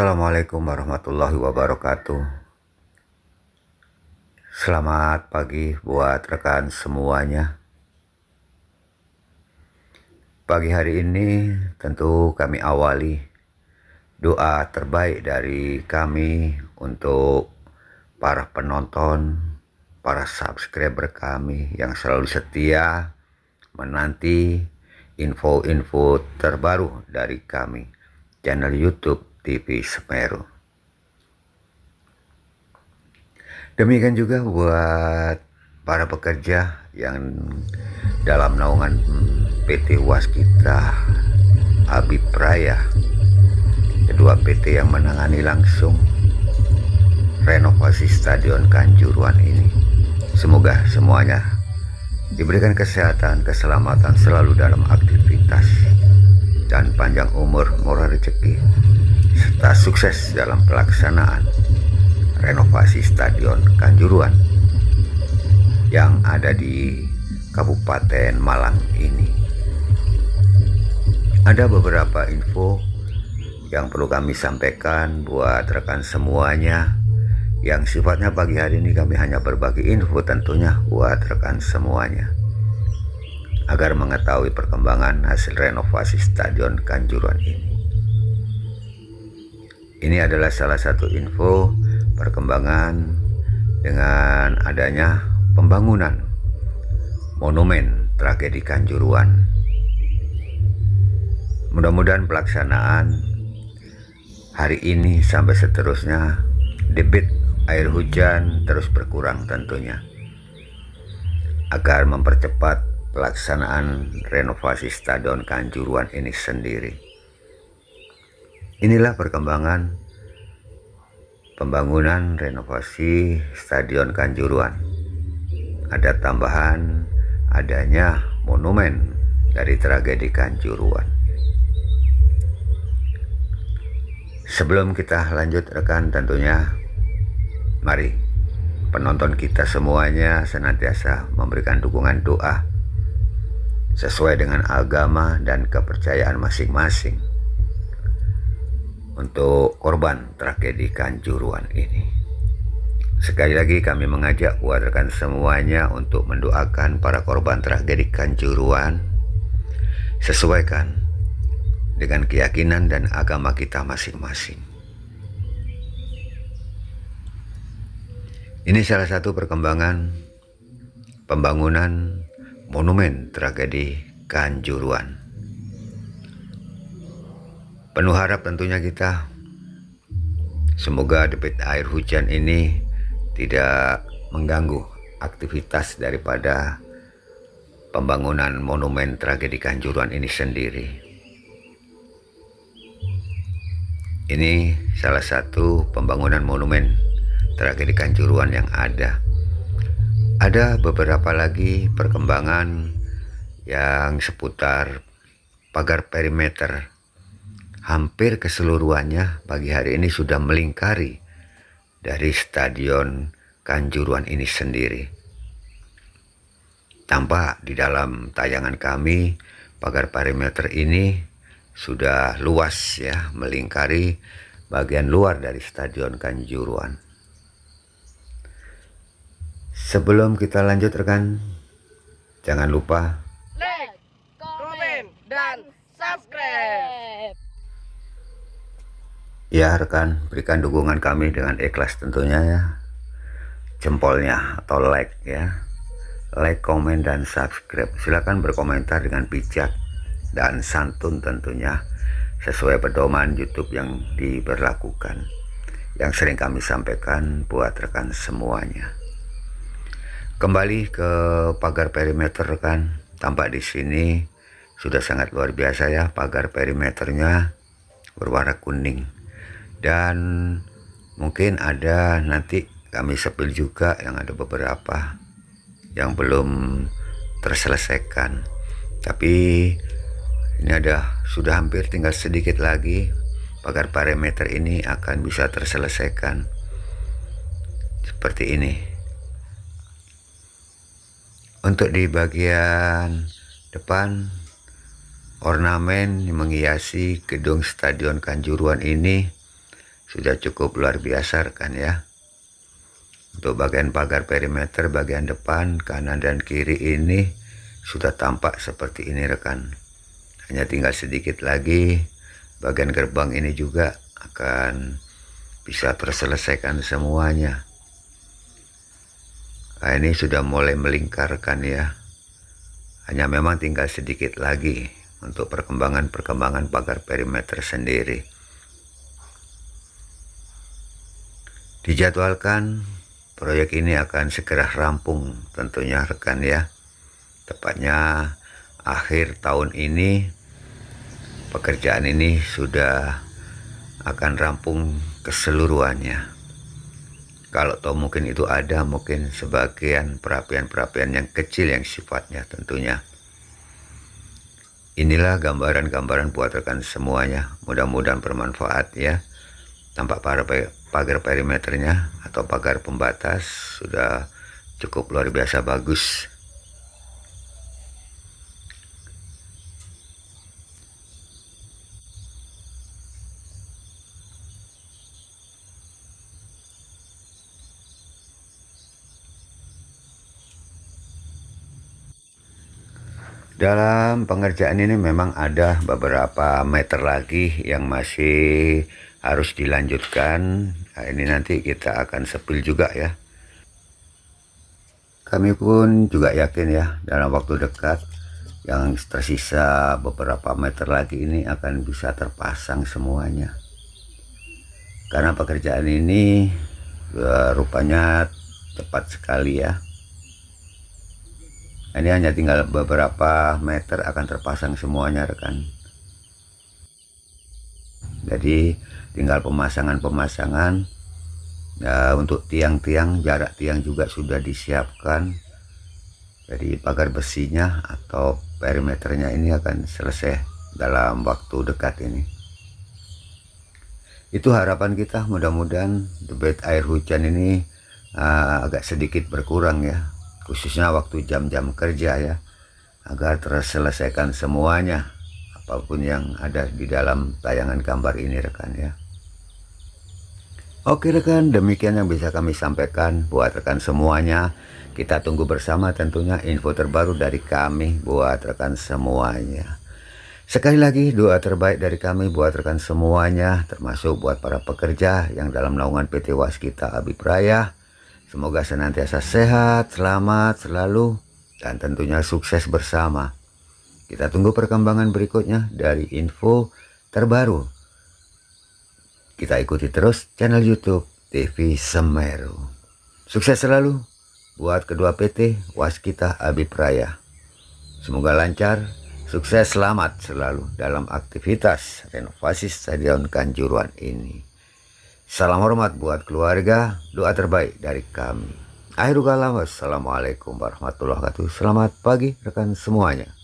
Assalamualaikum warahmatullahi wabarakatuh. Selamat pagi buat rekan semuanya. Pagi hari ini tentu kami awali doa terbaik dari kami untuk para penonton, para subscriber kami yang selalu setia menanti info-info terbaru dari kami channel YouTube TV Semeru. Demikian juga buat para pekerja yang dalam naungan PT Waskita Habib Raya kedua PT yang menangani langsung renovasi Stadion Kanjuruan ini. Semoga semuanya diberikan kesehatan keselamatan selalu dalam aktivitas dan panjang umur murah rezeki serta sukses dalam pelaksanaan renovasi Stadion Kanjuruan yang ada di Kabupaten Malang ini. Ada beberapa info yang perlu kami sampaikan buat rekan semuanya yang sifatnya pagi hari ini kami hanya berbagi info tentunya buat rekan semuanya agar mengetahui perkembangan hasil renovasi Stadion Kanjuruan ini. Ini adalah salah satu info perkembangan dengan adanya pembangunan monumen tragedi Kanjuruan. Mudah-mudahan pelaksanaan hari ini sampai seterusnya debit air hujan terus berkurang tentunya agar mempercepat pelaksanaan renovasi Stadion Kanjuruan ini sendiri. Inilah perkembangan pembangunan renovasi Stadion Kanjuruan. Ada tambahan adanya monumen dari tragedi Kanjuruan. Sebelum kita lanjut rekan tentunya mari penonton kita semuanya senantiasa memberikan dukungan doa sesuai dengan agama dan kepercayaan masing-masing untuk korban tragedi Kanjuruan ini. Sekali lagi kami mengajak rekan semuanya untuk mendoakan para korban tragedi Kanjuruan sesuaikan dengan keyakinan dan agama kita masing-masing. Ini salah satu perkembangan pembangunan monumen tragedi Kanjuruan. Penuh harap tentunya kita semoga debit air hujan ini tidak mengganggu aktivitas daripada pembangunan monumen tragedi Kanjuruan ini sendiri. Ini salah satu pembangunan monumen tragedi Kanjuruan yang ada. Ada beberapa lagi perkembangan yang seputar pagar perimeter hampir keseluruhannya pagi hari ini sudah melingkari dari stadion Kanjuruan ini sendiri. Tampak di dalam tayangan kami pagar perimeter ini sudah luas ya melingkari bagian luar dari stadion Kanjuruan. Sebelum kita lanjut rekan, jangan lupa like, komen, dan subscribe. Ya rekan, berikan dukungan kami dengan ikhlas tentunya ya. Jempolnya atau like ya. Like, komen, dan subscribe. Silahkan berkomentar dengan bijak dan santun tentunya. Sesuai pedoman YouTube yang diberlakukan. Yang sering kami sampaikan buat rekan semuanya. Kembali ke pagar perimeter rekan. Tampak di sini sudah sangat luar biasa ya pagar perimeternya berwarna kuning dan mungkin ada nanti kami sepil juga yang ada beberapa yang belum terselesaikan. Tapi ini ada sudah hampir tinggal sedikit lagi pagar parameter ini akan bisa terselesaikan. Seperti ini. Untuk di bagian depan ornamen menghiasi gedung stadion Kanjuruan ini sudah cukup luar biasa rekan ya. Untuk bagian pagar perimeter bagian depan kanan dan kiri ini sudah tampak seperti ini rekan. Hanya tinggal sedikit lagi bagian gerbang ini juga akan bisa terselesaikan semuanya. Nah, ini sudah mulai melingkarkan ya. Hanya memang tinggal sedikit lagi untuk perkembangan-perkembangan pagar perimeter sendiri dijadwalkan. Proyek ini akan segera rampung tentunya rekan ya. Tepatnya akhir tahun ini pekerjaan ini sudah akan rampung keseluruhannya. Kalau toh mungkin itu ada mungkin sebagian perapian-perapian yang kecil yang sifatnya tentunya. Inilah gambaran-gambaran buat rekan semuanya. Mudah-mudahan bermanfaat ya. Tampak para pagar perimeternya atau pagar pembatas sudah cukup luar biasa bagus. Dalam pengerjaan ini memang ada beberapa meter lagi yang masih harus dilanjutkan. Nah, ini nanti kita akan sepil juga ya. Kami pun juga yakin ya dalam waktu dekat yang tersisa beberapa meter lagi ini akan bisa terpasang semuanya. Karena pekerjaan ini ya, rupanya cepat sekali ya. Ini hanya tinggal beberapa meter akan terpasang semuanya rekan. Jadi tinggal pemasangan-pemasangan. Ya untuk tiang-tiang jarak tiang juga sudah disiapkan. Jadi pagar besinya atau perimeternya ini akan selesai dalam waktu dekat ini. Itu harapan kita mudah-mudahan debit air hujan ini uh, agak sedikit berkurang ya. Khususnya waktu jam-jam kerja ya agar terselesaikan semuanya apa pun yang ada di dalam tayangan gambar ini rekan ya Oke rekan demikian yang bisa kami sampaikan buat rekan semuanya. Kita tunggu bersama tentunya info terbaru dari kami buat rekan semuanya. Sekali lagi doa terbaik dari kami buat rekan semuanya termasuk buat para pekerja yang dalam naungan PT Waskita Abib Raya. Semoga senantiasa sehat, selamat, selalu dan tentunya sukses bersama. Kita tunggu perkembangan berikutnya dari info terbaru. Kita ikuti terus channel YouTube TV Semeru. Sukses selalu buat kedua PT Waskita Abib Raya. Semoga lancar, sukses, selamat selalu dalam aktivitas renovasi Stadion Kanjuruan ini. Salam hormat buat keluarga, doa terbaik dari kami. Akhirul kalam, wassalamualaikum warahmatullahi wabarakatuh. Selamat pagi rekan semuanya.